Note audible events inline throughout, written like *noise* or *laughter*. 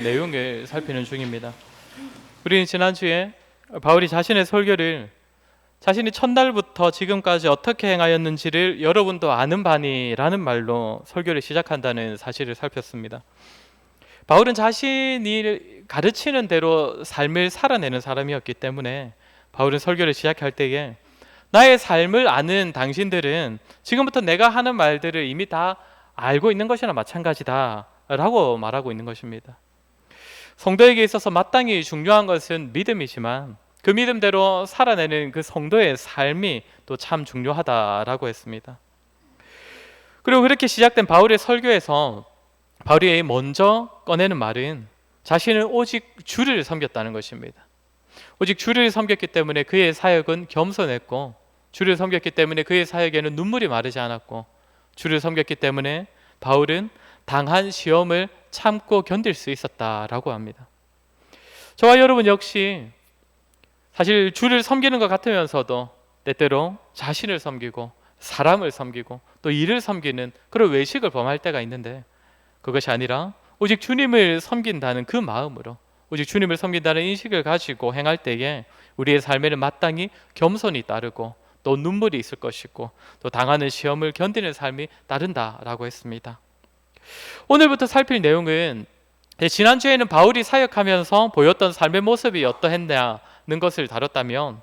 내용을 살피는 중입니다. 우리는 지난주에 바울이 자신의 설교를 자신이 첫날부터 지금까지 어떻게 행하였는지를 여러분도 아는 바니라는 말로 설교를 시작한다는 사실을 살폈습니다. 바울은 자신이 가르치는 대로 삶을 살아내는 사람이었기 때문에 바울은 설교를 시작할 때에 나의 삶을 아는 당신들은 지금부터 내가 하는 말들을 이미 다 알고 있는 것이나 마찬가지다 라고 말하고 있는 것입니다. 성도에게 있어서 마땅히 중요한 것은 믿음이지만 그 믿음대로 살아내는 그 성도의 삶이 또 참 중요하다라고 했습니다. 그리고 그렇게 시작된 바울의 설교에서 바울이 먼저 꺼내는 말은 자신은 오직 주를 섬겼다는 것입니다. 오직 주를 섬겼기 때문에 그의 사역은 겸손했고 주를 섬겼기 때문에 그의 사역에는 눈물이 마르지 않았고 주를 섬겼기 때문에 바울은 당한 시험을 참고 견딜 수 있었다라고 합니다. 저와 여러분 역시 사실 주를 섬기는 것 같으면서도 때때로 자신을 섬기고 사람을 섬기고 또 일을 섬기는 그런 외식을 범할 때가 있는데 그것이 아니라 오직 주님을 섬긴다는 그 마음으로 오직 주님을 섬긴다는 인식을 가지고 행할 때에 우리의 삶에는 마땅히 겸손이 따르고 또 눈물이 있을 것이고 또 당하는 시험을 견디는 삶이 따른다라고 했습니다. 오늘부터 살필 내용은 지난주에는 바울이 사역하면서 보였던 삶의 모습이 어떠했냐는 것을 다뤘다면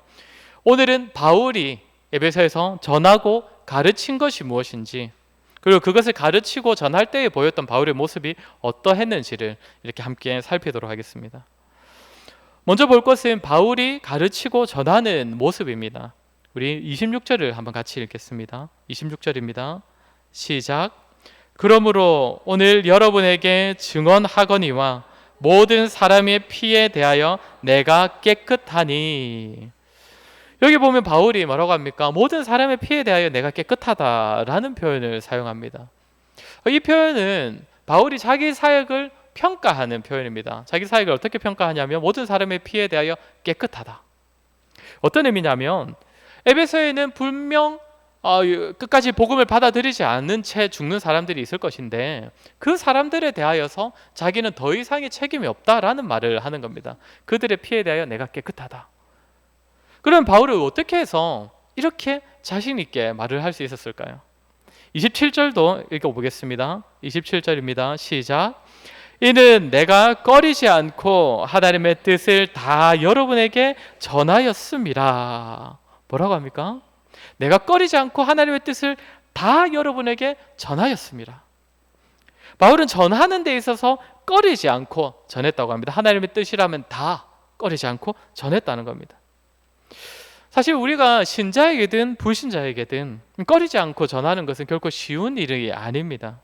오늘은 바울이 에베소에서 전하고 가르친 것이 무엇인지 그리고 그것을 가르치고 전할 때에 보였던 바울의 모습이 어떠했는지를 이렇게 함께 살피도록 하겠습니다. 먼저 볼 것은 바울이 가르치고 전하는 모습입니다. 우리 26절을 한번 같이 읽겠습니다. 26절입니다. 시작. 그러므로 오늘 여러분에게 증언하거니와 모든 사람의 피에 대하여 내가 깨끗하니 여기 보면 바울이 뭐라고 합니까? 모든 사람의 피에 대하여 내가 깨끗하다라는 표현을 사용합니다. 이 표현은 바울이 자기 사역을 평가하는 표현입니다. 자기 사역을 어떻게 평가하냐면 모든 사람의 피에 대하여 깨끗하다. 어떤 의미냐면 에베소에는 분명 어, 끝까지 복음을 받아들이지 않는 채 죽는 사람들이 있을 것인데 그 사람들에 대하여서 자기는 더 이상의 책임이 없다라는 말을 하는 겁니다. 그들의 피에 대하여 내가 깨끗하다. 그럼 바울이 어떻게 해서 이렇게 자신 있게 말을 할 수 있었을까요? 27절도 읽어보겠습니다. 27절입니다. 시작. 이는 내가 꺼리지 않고 하나님의 뜻을 다 여러분에게 전하였습니다. 뭐라고 합니까? 내가 꺼리지 않고 하나님의 뜻을 다 여러분에게 전하였습니다. 바울은 전하는 데 있어서 꺼리지 않고 전했다고 합니다. 하나님의 뜻이라면 다 꺼리지 않고 전했다는 겁니다. 사실 우리가 신자에게든 불신자에게든 꺼리지 않고 전하는 것은 결코 쉬운 일이 아닙니다.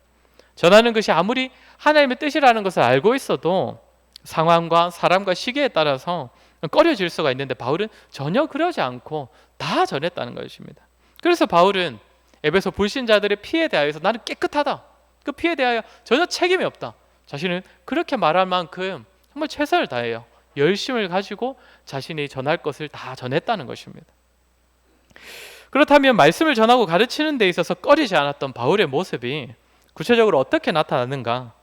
전하는 것이 아무리 하나님의 뜻이라는 것을 알고 있어도 상황과 사람과 시기에 따라서 꺼려질 수가 있는데 바울은 전혀 그러지 않고 다 전했다는 것입니다. 그래서 바울은 에베소 불신자들의 피에 대하여서 나는 깨끗하다. 그 피에 대하여 전혀 책임이 없다. 자신은 그렇게 말할 만큼 정말 최선을 다해요. 열심을 가지고 자신이 전할 것을 다 전했다는 것입니다. 그렇다면 말씀을 전하고 가르치는 데 있어서 꺼리지 않았던 바울의 모습이 구체적으로 어떻게 나타나는가?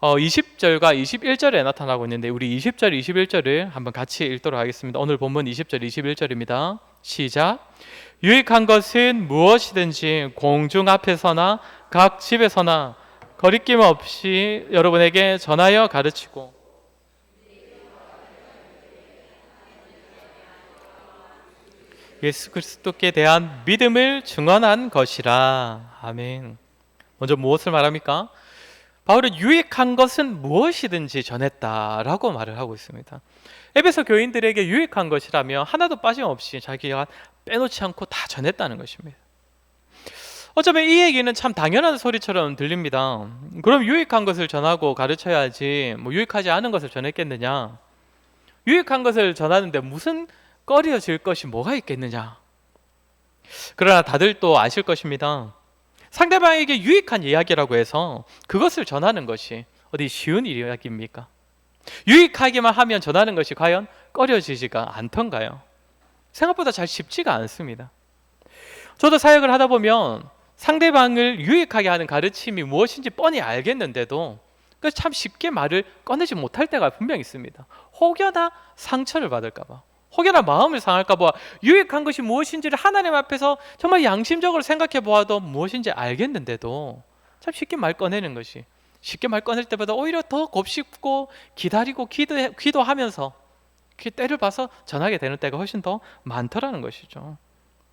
어, 20절과 21절에 나타나고 있는데 우리 20절, 21절을 한번 같이 읽도록 하겠습니다. 오늘 본문 20절, 21절입니다. 시작. 유익한 것은 무엇이든지 공중 앞에서나 각 집에서나 거리낌 없이 여러분에게 전하여 가르치고 예수 그리스도께 대한 믿음을 증언한 것이라. 아멘. 먼저 무엇을 말합니까? 바울은 유익한 것은 무엇이든지 전했다라고 말을 하고 있습니다. 에베소 교인들에게 유익한 것이라며 하나도 빠짐없이 자기가 빼놓지 않고 다 전했다는 것입니다. 어쩌면 이 얘기는 참 당연한 소리처럼 들립니다. 그럼 유익한 것을 전하고 가르쳐야지 뭐 유익하지 않은 것을 전했겠느냐? 유익한 것을 전하는데 무슨 꺼려질 것이 뭐가 있겠느냐? 그러나 다들 또 아실 것입니다. 상대방에게 유익한 이야기라고 해서 그것을 전하는 것이 어디 쉬운 이야기입니까? 유익하기만 하면 전하는 것이 과연 꺼려지지가 않던가요? 생각보다 잘 쉽지가 않습니다. 저도 사역을 하다 보면 상대방을 유익하게 하는 가르침이 무엇인지 뻔히 알겠는데도 그래서 참 쉽게 말을 꺼내지 못할 때가 분명 있습니다. 혹여나 상처를 받을까봐, 혹여나 마음을 상할까봐 유익한 것이 무엇인지를 하나님 앞에서 정말 양심적으로 생각해 보아도 무엇인지 알겠는데도 참 쉽게 말 꺼내는 것이 쉽게 말 꺼낼 때보다 오히려 더 곱씹고 기다리고 기도, 기도하면서 그 때를 봐서 전하게 되는 때가 훨씬 더 많더라는 것이죠.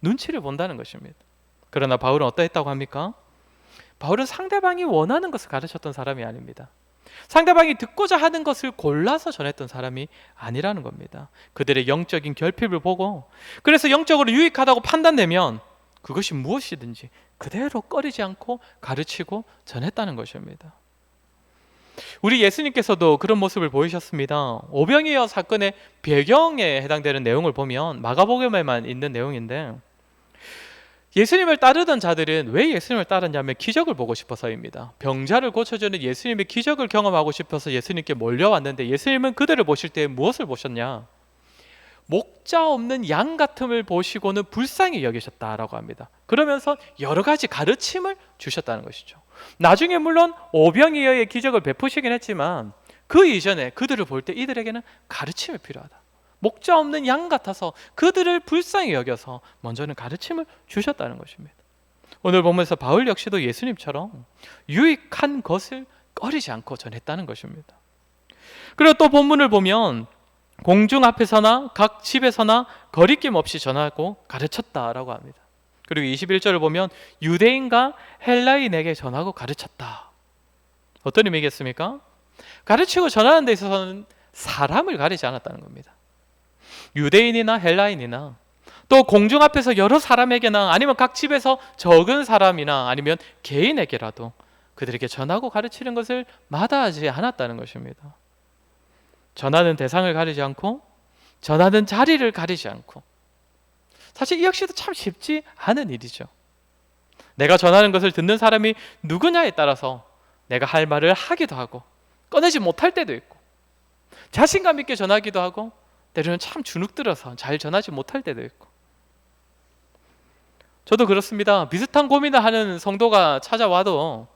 눈치를 본다는 것입니다. 그러나 바울은 어떠했다고 합니까? 바울은 상대방이 원하는 것을 가르쳤던 사람이 아닙니다. 상대방이 듣고자 하는 것을 골라서 전했던 사람이 아니라는 겁니다. 그들의 영적인 결핍을 보고 그래서 영적으로 유익하다고 판단되면 그것이 무엇이든지 그대로 꺼리지 않고 가르치고 전했다는 것입니다. 우리 예수님께서도 그런 모습을 보이셨습니다. 오병이어 사건의 배경에 해당되는 내용을 보면 마가복음에만 있는 내용인데 예수님을 따르던 자들은 왜 예수님을 따르냐면 기적을 보고 싶어서입니다. 병자를 고쳐주는 예수님의 기적을 경험하고 싶어서 예수님께 몰려왔는데 예수님은 그들을 보실 때 무엇을 보셨냐? 목자 없는 양 같음을 보시고는 불쌍히 여기셨다라고 합니다. 그러면서 여러 가지 가르침을 주셨다는 것이죠. 나중에 물론 오병이어의 기적을 베푸시긴 했지만 그 이전에 그들을 볼 때 이들에게는 가르침이 필요하다. 목자 없는 양 같아서 그들을 불쌍히 여겨서 먼저는 가르침을 주셨다는 것입니다. 오늘 보면서 바울 역시도 예수님처럼 유익한 것을 꺼리지 않고 전했다는 것입니다. 그리고 또 본문을 보면 공중 앞에서나 각 집에서나 거리낌 없이 전하고 가르쳤다라고 합니다. 그리고 21절을 보면 유대인과 헬라인에게 전하고 가르쳤다. 어떤 의미겠습니까? 가르치고 전하는 데 있어서는 사람을 가리지 않았다는 겁니다. 유대인이나 헬라인이나 또 공중 앞에서 여러 사람에게나 아니면 각 집에서 적은 사람이나 아니면 개인에게라도 그들에게 전하고 가르치는 것을 마다하지 않았다는 것입니다. 전하는 대상을 가리지 않고 전하는 자리를 가리지 않고 사실 이 역시도 참 쉽지 않은 일이죠. 내가 전하는 것을 듣는 사람이 누구냐에 따라서 내가 할 말을 하기도 하고 꺼내지 못할 때도 있고 자신감 있게 전하기도 하고 때로는 참 주눅들어서 잘 전하지 못할 때도 있고 저도 그렇습니다. 비슷한 고민을 하는 성도가 찾아와도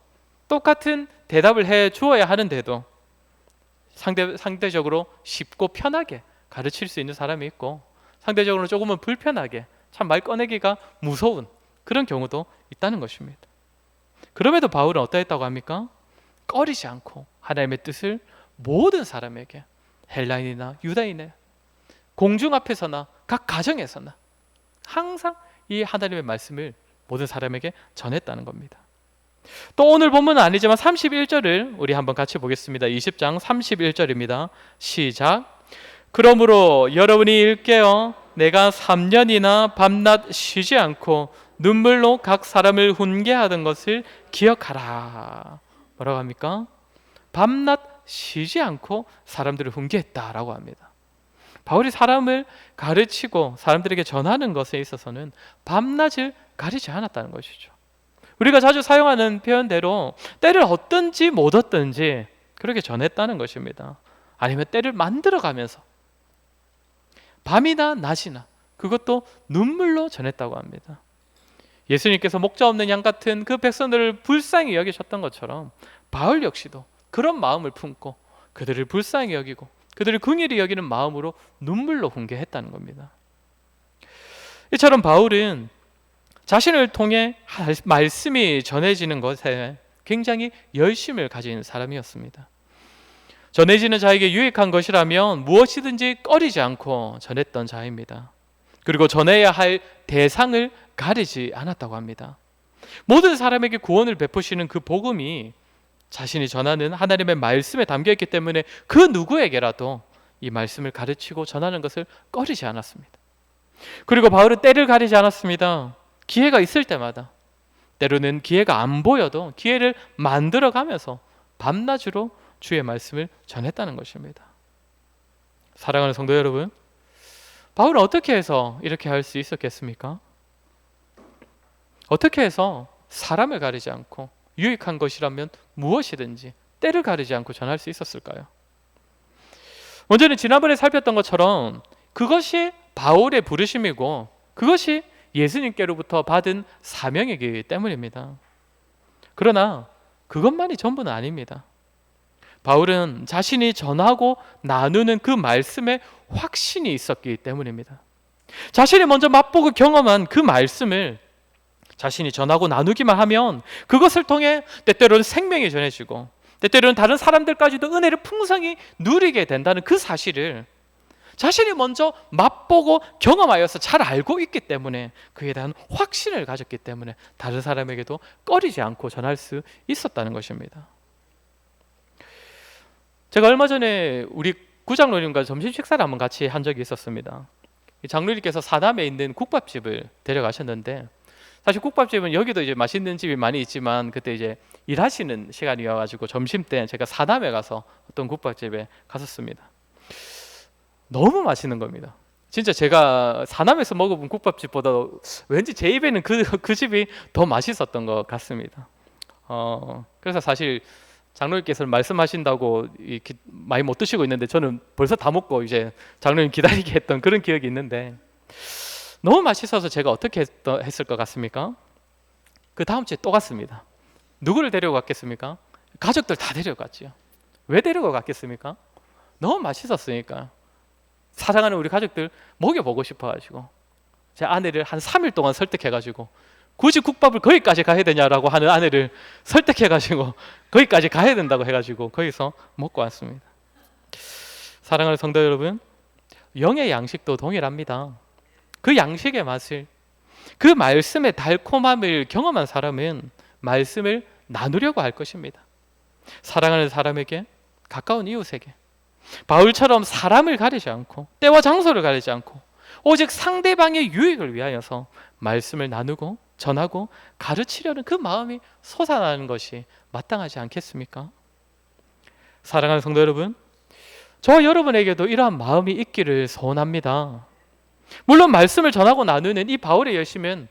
똑같은 대답을 해 주어야 하는데도 상대, 상대적으로 쉽고 편하게 가르칠 수 있는 사람이 있고 상대적으로 조금은 불편하게 참 말 꺼내기가 무서운 그런 경우도 있다는 것입니다. 그럼에도 바울은 어떠 했다고 합니까? 꺼리지 않고 하나님의 뜻을 모든 사람에게 헬라인이나 유다인에 공중 앞에서나 각 가정에서나 항상 이 하나님의 말씀을 모든 사람에게 전했다는 겁니다. 또 오늘 본문은 아니지만 31절을 우리 한번 같이 보겠습니다. 20장 31절입니다. 시작. 그러므로 여러분이 일깨어 내가 3년이나 밤낮 쉬지 않고 눈물로 각 사람을 훈계하던 것을 기억하라. 뭐라고 합니까? 밤낮 쉬지 않고 사람들을 훈계했다라고 합니다. 바울이 사람을 가르치고 사람들에게 전하는 것에 있어서는 밤낮을 가리지 않았다는 것이죠. 우리가 자주 사용하는 표현대로 때를 얻든지 못 얻든지 그렇게 전했다는 것입니다. 아니면 때를 만들어 가면서 밤이나 낮이나 그것도 눈물로 전했다고 합니다. 예수님께서 목자 없는 양 같은 그 백성들을 불쌍히 여기셨던 것처럼 바울 역시도 그런 마음을 품고 그들을 불쌍히 여기고 그들을 긍휼히 여기는 마음으로 눈물로 훈계했다는 겁니다. 이처럼 바울은 자신을 통해 말씀이 전해지는 것에 굉장히 열심을 가진 사람이었습니다. 전해지는 자에게 유익한 것이라면 무엇이든지 꺼리지 않고 전했던 자입니다. 그리고 전해야 할 대상을 가리지 않았다고 합니다. 모든 사람에게 구원을 베푸시는 그 복음이 자신이 전하는 하나님의 말씀에 담겨 있기 때문에 그 누구에게라도 이 말씀을 가르치고 전하는 것을 꺼리지 않았습니다. 그리고 바울은 때를 가리지 않았습니다. 기회가 있을 때마다 때로는 기회가 안 보여도 기회를 만들어 가면서 밤낮으로 주의 말씀을 전했다는 것입니다. 사랑하는 성도 여러분, 바울은 어떻게 해서 이렇게 할 수 있었겠습니까? 어떻게 해서 사람을 가리지 않고 유익한 것이라면 무엇이든지 때를 가리지 않고 전할 수 있었을까요? 먼저는 지난번에 살폈던 것처럼 그것이 바울의 부르심이고 그것이 예수님께로부터 받은 사명이기 때문입니다. 그러나 그것만이 전부는 아닙니다. 바울은 자신이 전하고 나누는 그 말씀에 확신이 있었기 때문입니다. 자신이 먼저 맛보고 경험한 그 말씀을 자신이 전하고 나누기만 하면 그것을 통해 때때로는 생명이 전해지고 때때로는 다른 사람들까지도 은혜를 풍성히 누리게 된다는 그 사실을 자신이 먼저 맛보고 경험하여서 잘 알고 있기 때문에 그에 대한 확신을 가졌기 때문에 다른 사람에게도 꺼리지 않고 전할 수 있었다는 것입니다. 제가 얼마 전에 우리 구장로님과 점심 식사를 한번 같이 한 적이 있었습니다. 장로님께서 사남에 있는 국밥집을 데려가셨는데 사실 국밥집은 여기도 이제 맛있는 집이 많이 있지만 그때 이제 일하시는 시간이어 가지고 점심 때 제가 사남에 가서 어떤 국밥집에 갔었습니다. 너무 맛있는 겁니다. 진짜 제가 사남에서 먹어본 국밥집보다 왠지 제 입에는 그, 그 집이 더 맛있었던 것 같습니다. 어, 그래서 사실 장로님께서 말씀하신다고 많이 못 드시고 있는데 저는 벌써 다 먹고 이제 장로님 기다리게 했던 그런 기억이 있는데 너무 맛있어서 제가 어떻게 했, 했을 것 같습니까? 그 다음 주에 또 갔습니다. 누구를 데리고 갔겠습니까? 가족들 다 데려갔지요. 왜 데리고 갔겠습니까? 너무 맛있었으니까. 사랑하는 우리 가족들 먹여보고 싶어가지고 제 아내를 한 3일 동안 설득해가지고 굳이 국밥을 거기까지 가야 되냐라고 하는 아내를 설득해가지고 *laughs* 거기까지 가야 된다고 해가지고 거기서 먹고 왔습니다. 사랑하는 성도 여러분, 영의 양식도 동일합니다. 그 양식의 맛을 그 말씀의 달콤함을 경험한 사람은 말씀을 나누려고 할 것입니다. 사랑하는 사람에게 가까운 이웃에게 바울처럼 사람을 가리지 않고 때와 장소를 가리지 않고 오직 상대방의 유익을 위하여서 말씀을 나누고 전하고 가르치려는 그 마음이 솟아나는 것이 마땅하지 않겠습니까? 사랑하는 성도 여러분, 저와 여러분에게도 이러한 마음이 있기를 소원합니다. 물론 말씀을 전하고 나누는 이 바울의 열심은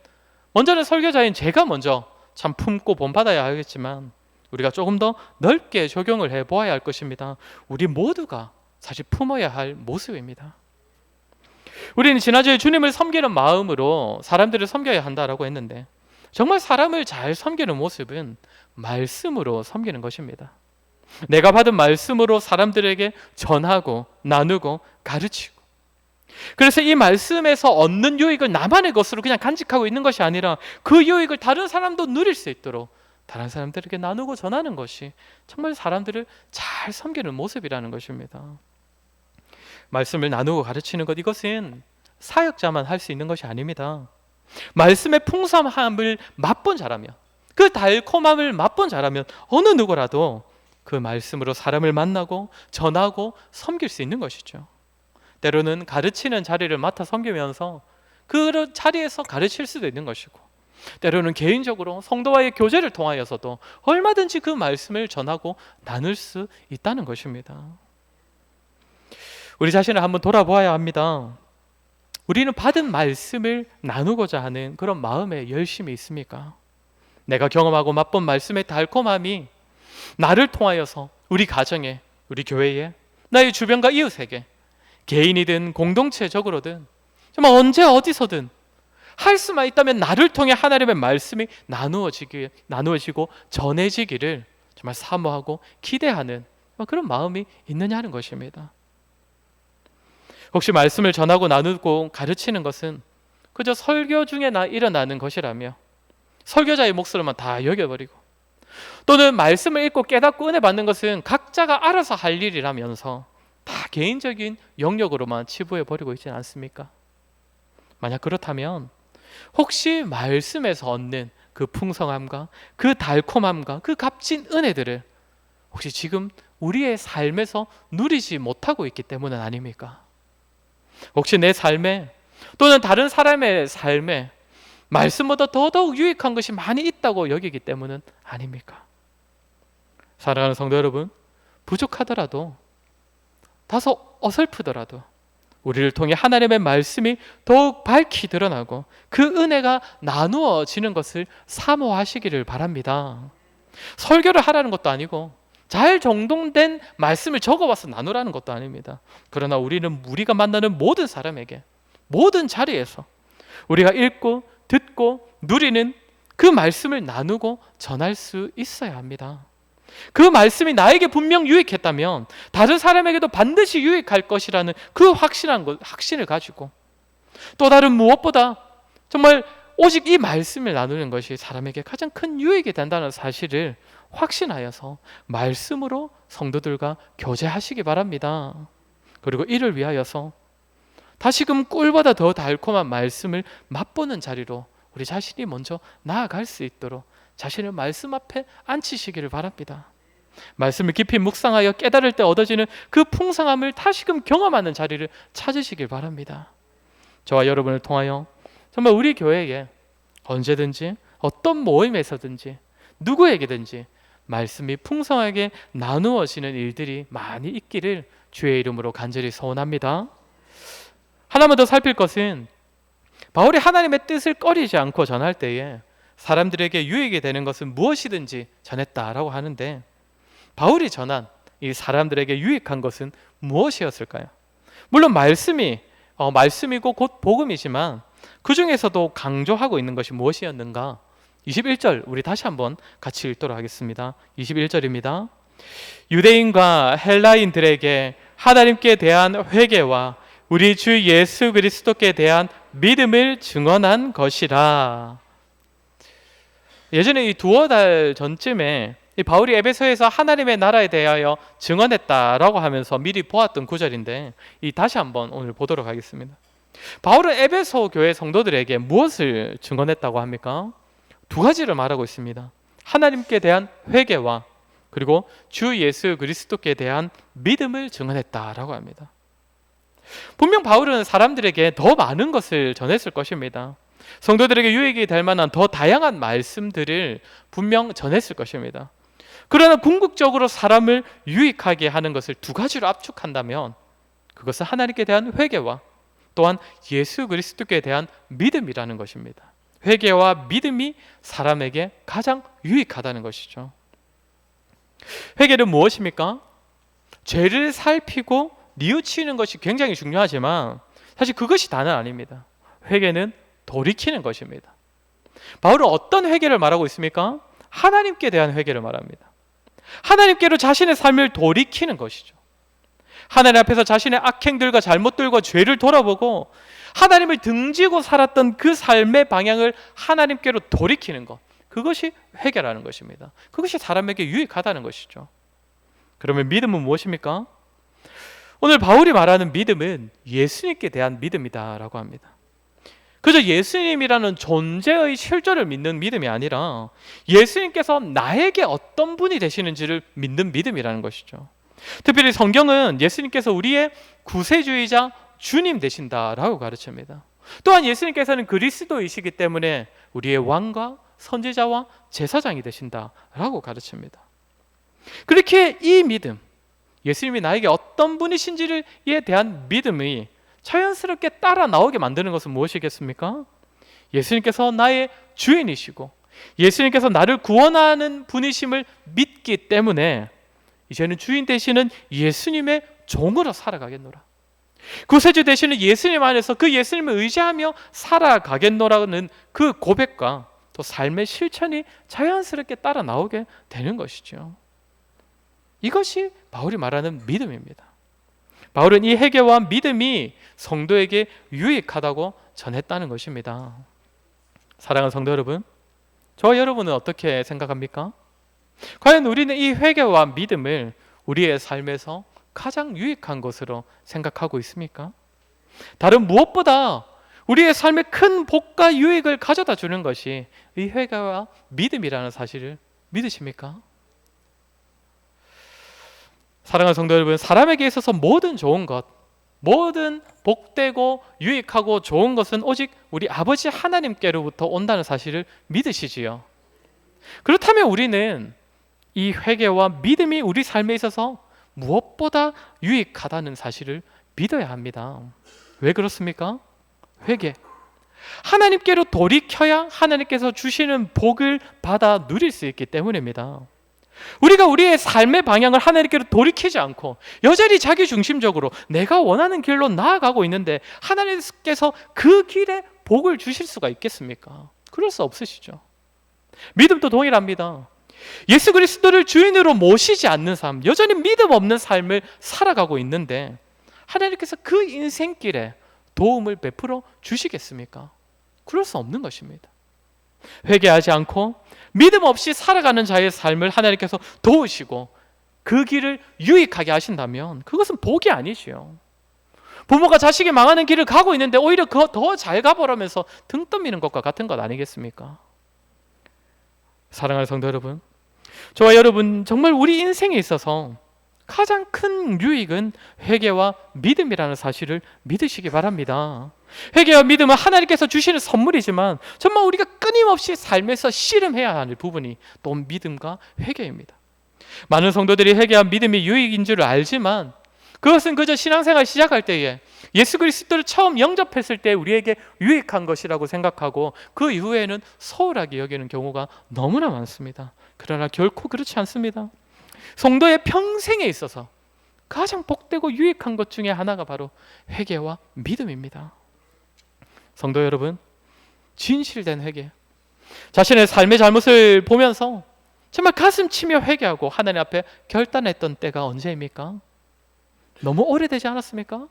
먼저는 설교자인 제가 먼저 참 품고 본받아야 하겠지만 우리가 조금 더 넓게 적용을 해 보아야 할 것입니다. 우리 모두가 사실 품어야 할 모습입니다. 우리는 지난주에 주님을 섬기는 마음으로 사람들을 섬겨야 한다라고 했는데 정말 사람을 잘 섬기는 모습은 말씀으로 섬기는 것입니다. 내가 받은 말씀으로 사람들에게 전하고 나누고 가르치고 그래서 이 말씀에서 얻는 유익을 나만의 것으로 그냥 간직하고 있는 것이 아니라 그 유익을 다른 사람도 누릴 수 있도록 다른 사람들에게 나누고 전하는 것이 정말 사람들을 잘 섬기는 모습이라는 것입니다. 말씀을 나누고 가르치는 것 이것은 사역자만 할 수 있는 것이 아닙니다. 말씀의 풍성함을 맛본 자라면 그 달콤함을 맛본 자라면 어느 누구라도 그 말씀으로 사람을 만나고 전하고 섬길 수 있는 것이죠. 때로는 가르치는 자리를 맡아 섬기면서 그 자리에서 가르칠 수도 있는 것이고 때로는 개인적으로 성도와의 교제를 통하여서도 얼마든지 그 말씀을 전하고 나눌 수 있다는 것입니다. 우리 자신을 한번 돌아보아야 합니다. 우리는 받은 말씀을 나누고자 하는 그런 마음의 열심이 있습니까? 내가 경험하고 맛본 말씀의 달콤함이 나를 통하여서 우리 가정에, 우리 교회에, 나의 주변과 이웃에게 개인이든 공동체적으로든 정말 언제 어디서든 할 수만 있다면 나를 통해 하나님의 말씀이 나누어지기 나누어지고 전해지기를 정말 사모하고 기대하는 그런 마음이 있느냐는 것입니다. 혹시 말씀을 전하고 나누고 가르치는 것은 그저 설교 중에 나 일어나는 것이라며 설교자의 몫으로만 다 여겨버리고 또는 말씀을 읽고 깨닫고 은혜 받는 것은 각자가 알아서 할 일이라면서 다 개인적인 영역으로만 치부해 버리고 있지는 않습니까? 만약 그렇다면 혹시 말씀에서 얻는 그 풍성함과 그 달콤함과 그 값진 은혜들을 혹시 지금 우리의 삶에서 누리지 못하고 있기 때문은 아닙니까? 혹시 내 삶에 또는 다른 사람의 삶에 말씀보다 더더욱 유익한 것이 많이 있다고 여기기 때문은 아닙니까? 사랑하는 성도 여러분, 부족하더라도 다소 어설프더라도 우리를 통해 하나님의 말씀이 더욱 밝히 드러나고 그 은혜가 나누어지는 것을 사모하시기를 바랍니다. 설교를 하라는 것도 아니고 잘 정돈된 말씀을 적어와서 나누라는 것도 아닙니다. 그러나 우리는 우리가 만나는 모든 사람에게 모든 자리에서 우리가 읽고 듣고 누리는 그 말씀을 나누고 전할 수 있어야 합니다. 그 말씀이 나에게 분명 유익했다면 다른 사람에게도 반드시 유익할 것이라는 그 확신한 것, 확신을 가지고 또 다른 무엇보다 정말 오직 이 말씀을 나누는 것이 사람에게 가장 큰 유익이 된다는 사실을 확신하여서 말씀으로 성도들과 교제하시기 바랍니다. 그리고 이를 위하여서 다시금 꿀보다 더 달콤한 말씀을 맛보는 자리로 우리 자신이 먼저 나아갈 수 있도록 자신을 말씀 앞에 앉히시기를 바랍니다. 말씀을 깊이 묵상하여 깨달을 때 얻어지는 그 풍성함을 다시금 경험하는 자리를 찾으시길 바랍니다. 저와 여러분을 통하여 정말 우리 교회에 언제든지 어떤 모임에서든지 누구에게든지 말씀이 풍성하게 나누어지는 일들이 많이 있기를 주의 이름으로 간절히 소원합니다. 하나만 더 살필 것은 바울이 하나님의 뜻을 꺼리지 않고 전할 때에 사람들에게 유익이 되는 것은 무엇이든지 전했다라고 하는데 바울이 전한 이 사람들에게 유익한 것은 무엇이었을까요? 물론 말씀이 어, 말씀이고 곧 복음이지만 그 중에서도 강조하고 있는 것이 무엇이었는가? 21절 우리 다시 한번 같이 읽도록 하겠습니다. 21절입니다. 유대인과 헬라인들에게 하나님께 대한 회개와 우리 주 예수 그리스도께 대한 믿음을 증언한 것이라. 예전에 이 두어 달 전쯤에 이 바울이 에베소에서 하나님의 나라에 대하여 증언했다라고 하면서 미리 보았던 구절인데 이 다시 한번 오늘 보도록 하겠습니다. 바울은 에베소 교회 성도들에게 무엇을 증언했다고 합니까? 두 가지를 말하고 있습니다. 하나님께 대한 회개와 그리고 주 예수 그리스도께 대한 믿음을 증언했다라고 합니다. 분명 바울은 사람들에게 더 많은 것을 전했을 것입니다. 성도들에게 유익이 될 만한 더 다양한 말씀들을 분명 전했을 것입니다. 그러나 궁극적으로 사람을 유익하게 하는 것을 두 가지로 압축한다면 그것은 하나님께 대한 회개와 또한 예수 그리스도께 대한 믿음이라는 것입니다. 회개와 믿음이 사람에게 가장 유익하다는 것이죠. 회개는 무엇입니까? 죄를 살피고 뉘우치는 것이 굉장히 중요하지만 사실 그것이 다는 아닙니다. 회개는 돌이키는 것입니다. 바울은 어떤 회개를 말하고 있습니까? 하나님께 대한 회개를 말합니다. 하나님께로 자신의 삶을 돌이키는 것이죠. 하나님 앞에서 자신의 악행들과 잘못들과 죄를 돌아보고 하나님을 등지고 살았던 그 삶의 방향을 하나님께로 돌이키는 것. 그것이 회개라는 것입니다. 그것이 사람에게 유익하다는 것이죠. 그러면 믿음은 무엇입니까? 오늘 바울이 말하는 믿음은 예수님께 대한 믿음이다라고 합니다. 그저 예수님이라는 존재의 실존을 믿는 믿음이 아니라 예수님께서 나에게 어떤 분이 되시는지를 믿는 믿음이라는 것이죠. 특별히 성경은 예수님께서 우리의 구세주의자 주님 되신다라고 가르칩니다. 또한 예수님께서는 그리스도이시기 때문에 우리의 왕과 선지자와 제사장이 되신다라고 가르칩니다. 그렇게 이 믿음, 예수님이 나에게 어떤 분이신지에 대한 믿음이 자연스럽게 따라 나오게 만드는 것은 무엇이겠습니까? 예수님께서 나의 주인이시고 예수님께서 나를 구원하는 분이심을 믿기 때문에 이제는 주인 되시는 예수님의 종으로 살아가겠노라. 구세주 되시는 예수님 안에서 그 예수님을 의지하며 살아가겠노라는 그 고백과 또 삶의 실천이 자연스럽게 따라 나오게 되는 것이죠. 이것이 바울이 말하는 믿음입니다. 바울은 이 회개와 믿음이 성도에게 유익하다고 전했다는 것입니다. 사랑하는 성도 여러분, 저 여러분은 어떻게 생각합니까? 과연 우리는 이 회개와 믿음을 우리의 삶에서 가장 유익한 것으로 생각하고 있습니까? 다른 무엇보다 우리의 삶에 큰 복과 유익을 가져다 주는 것이 이 회개와 믿음이라는 사실을 믿으십니까? 사랑하는 성도 여러분, 사람에게 있어서 모든 좋은 것, 모든 복되고 유익하고 좋은 것은 오직 우리 아버지 하나님께로부터 온다는 사실을 믿으시지요. 그렇다면 우리는 이 회개와 믿음이 우리 삶에 있어서 무엇보다 유익하다는 사실을 믿어야 합니다. 왜 그렇습니까? 회개. 하나님께로 돌이켜야 하나님께서 주시는 복을 받아 누릴 수 있기 때문입니다. 우리가 우리의 삶의 방향을 하나님께로 돌이키지 않고 여전히 자기 중심적으로 내가 원하는 길로 나아가고 있는데 하나님께서 그 길에 복을 주실 수가 있겠습니까? 그럴 수 없으시죠. 믿음도 동일합니다. 예수 그리스도를 주인으로 모시지 않는 삶, 여전히 믿음 없는 삶을 살아가고 있는데 하나님께서 그 인생길에 도움을 베풀어 주시겠습니까? 그럴 수 없는 것입니다. 회개하지 않고 믿음 없이 살아가는 자의 삶을 하나님께서 도우시고 그 길을 유익하게 하신다면 그것은 복이 아니지요. 부모가 자식이 망하는 길을 가고 있는데 오히려 더 잘 가보라면서 등 떠미는 것과 같은 것 아니겠습니까? 사랑하는 성도 여러분, 저와 여러분 정말 우리 인생에 있어서 가장 큰 유익은 회개와 믿음이라는 사실을 믿으시기 바랍니다. 회개와 믿음은 하나님께서 주시는 선물이지만 정말 우리가 끊임없이 삶에서 씨름해야 하는 부분이 또 믿음과 회개입니다. 많은 성도들이 회개와 믿음이 유익인 줄 알지만 그것은 그저 신앙생활 시작할 때에 예수 그리스도를 처음 영접했을 때 우리에게 유익한 것이라고 생각하고 그 이후에는 소홀하게 여기는 경우가 너무나 많습니다. 그러나 결코 그렇지 않습니다. 성도의 평생에 있어서 가장 복되고 유익한 것 중에 하나가 바로 회개와 믿음입니다. 성도 여러분, 진실된 회개. 자신의 삶의 잘못을 보면서 정말 가슴 치며 회개하고 하나님 앞에 결단했던 때가 언제입니까? 너무 오래되지 않았습니까?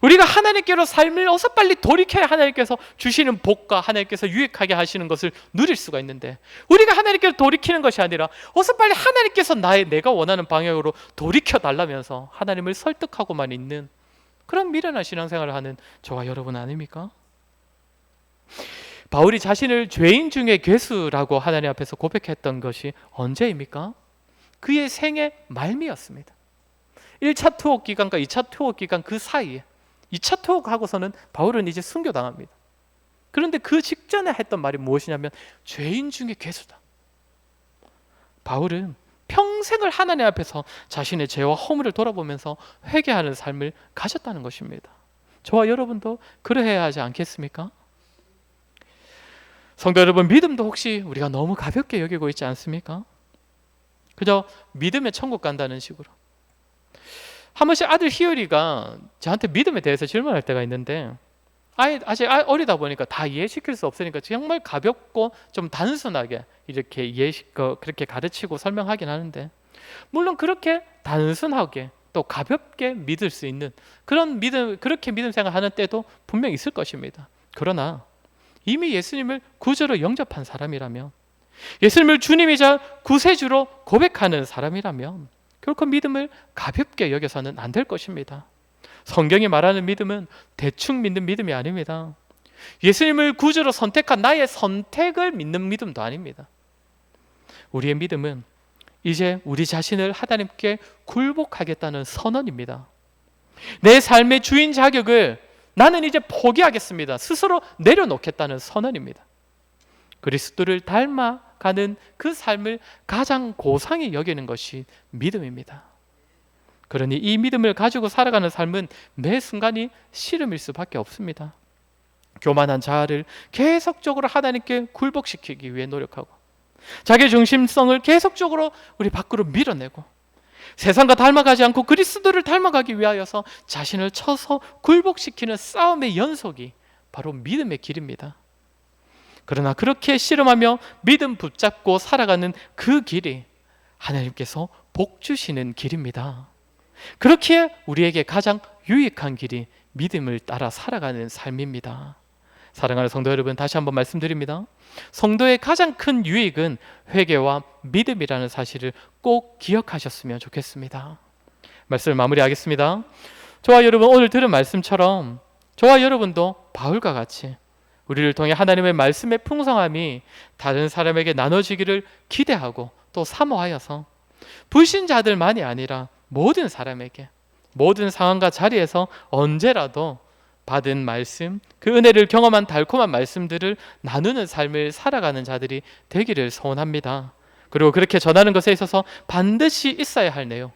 우리가 하나님께로 삶을 어서 빨리 돌이켜야 하나님께서 주시는 복과 하나님께서 유익하게 하시는 것을 누릴 수가 있는데 우리가 하나님께로 돌이키는 것이 아니라 어서 빨리 하나님께서 나의 내가 원하는 방향으로 돌이켜 달라면서 하나님을 설득하고만 있는 그런 미련한 신앙생활을 하는 저와 여러분 아닙니까? 바울이 자신을 죄인 중에 괴수라고 하나님 앞에서 고백했던 것이 언제입니까? 그의 생애 말미였습니다. 1차 투옥 기간과 2차 투옥 기간 그 사이에 2차 투옥하고서는 바울은 이제 순교당합니다. 그런데 그 직전에 했던 말이 무엇이냐면 죄인 중에 괴수다. 바울은 평생을 하나님 앞에서 자신의 죄와 허물을 돌아보면서 회개하는 삶을 가졌다는 것입니다. 저와 여러분도 그러해야 하지 않겠습니까? 성도 여러분, 믿음도 혹시 우리가 너무 가볍게 여기고 있지 않습니까? 그저 믿음의 천국 간다는 식으로. 한 번씩 아들 희열이가 저한테 믿음에 대해서 질문할 때가 있는데 아이 아직 어리다 보니까 다 이해시킬 수 없으니까 정말 가볍고 좀 단순하게 이렇게 이해시 그렇게 가르치고 설명하긴 하는데 물론 그렇게 단순하게 또 가볍게 믿을 수 있는 그런 믿음 그렇게 믿음 생활하는 때도 분명 있을 것입니다. 그러나 이미 예수님을 구주로 영접한 사람이라면 예수님을 주님이자 구세주로 고백하는 사람이라면 결코 믿음을 가볍게 여겨서는 안 될 것입니다. 성경이 말하는 믿음은 대충 믿는 믿음이 아닙니다. 예수님을 구주로 선택한 나의 선택을 믿는 믿음도 아닙니다. 우리의 믿음은 이제 우리 자신을 하나님께 굴복하겠다는 선언입니다. 내 삶의 주인 자격을 나는 이제 포기하겠습니다. 스스로 내려놓겠다는 선언입니다. 그리스도를 닮아 가는 그 삶을 가장 고상히 여기는 것이 믿음입니다. 그러니 이 믿음을 가지고 살아가는 삶은 매 순간이 씨름일 수밖에 없습니다. 교만한 자아를 계속적으로 하나님께 굴복시키기 위해 노력하고 자기 중심성을 계속적으로 우리 밖으로 밀어내고 세상과 닮아가지 않고 그리스도를 닮아가기 위하여서 자신을 쳐서 굴복시키는 싸움의 연속이 바로 믿음의 길입니다. 그러나 그렇게 씨름하며 믿음 붙잡고 살아가는 그 길이 하나님께서 복 주시는 길입니다. 그렇기에 우리에게 가장 유익한 길이 믿음을 따라 살아가는 삶입니다. 사랑하는 성도 여러분, 다시 한번 말씀드립니다. 성도의 가장 큰 유익은 회개와 믿음이라는 사실을 꼭 기억하셨으면 좋겠습니다. 말씀을 마무리하겠습니다. 저와 여러분 오늘 들은 말씀처럼 저와 여러분도 바울과 같이 우리를 통해 하나님의 말씀의 풍성함이 다른 사람에게 나눠지기를 기대하고 또 사모하여서 불신자들만이 아니라 모든 사람에게 모든 상황과 자리에서 언제라도 받은 말씀, 그 은혜를 경험한 달콤한 말씀들을 나누는 삶을 살아가는 자들이 되기를 소원합니다. 그리고 그렇게 전하는 것에 있어서 반드시 있어야 할 내용.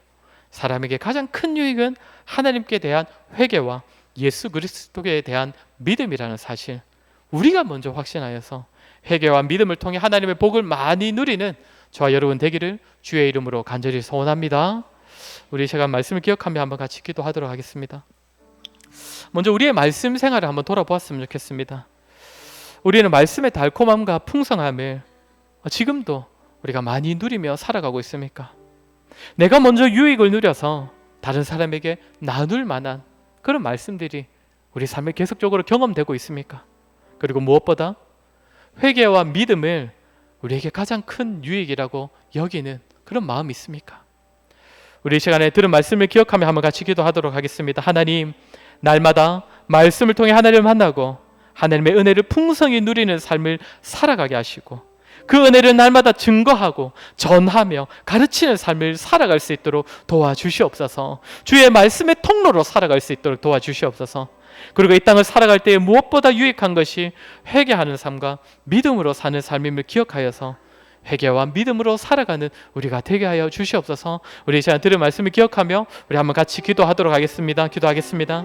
사람에게 가장 큰 유익은 하나님께 대한 회개와 예수 그리스도에 대한 믿음이라는 사실. 우리가 먼저 확신하여서 회개와 믿음을 통해 하나님의 복을 많이 누리는 저와 여러분 되기를 주의 이름으로 간절히 소원합니다. 우리 시간 말씀을 기억하며 한번 같이 기도하도록 하겠습니다. 먼저 우리의 말씀 생활을 한번 돌아보았으면 좋겠습니다. 우리는 말씀의 달콤함과 풍성함을 지금도 우리가 많이 누리며 살아가고 있습니까? 내가 먼저 유익을 누려서 다른 사람에게 나눌 만한 그런 말씀들이 우리 삶에 계속적으로 경험되고 있습니까? 그리고 무엇보다 회개와 믿음을 우리에게 가장 큰 유익이라고 여기는 그런 마음이 있습니까? 우리 이 시간에 들은 말씀을 기억하며 한번 같이 기도하도록 하겠습니다. 하나님, 날마다 말씀을 통해 하나님을 만나고 하나님의 은혜를 풍성히 누리는 삶을 살아가게 하시고 그 은혜를 날마다 증거하고 전하며 가르치는 삶을 살아갈 수 있도록 도와주시옵소서. 주의 말씀의 통로로 살아갈 수 있도록 도와주시옵소서. 그리고 이 땅을 살아갈 때에 무엇보다 유익한 것이 회개하는 삶과 믿음으로 사는 삶임을 기억하여서 회개와 믿음으로 살아가는 우리가 되게 하여 주시옵소서. 우리 이 시간 들은 말씀을 기억하며 우리 한번 같이 기도하도록 하겠습니다. 기도하겠습니다.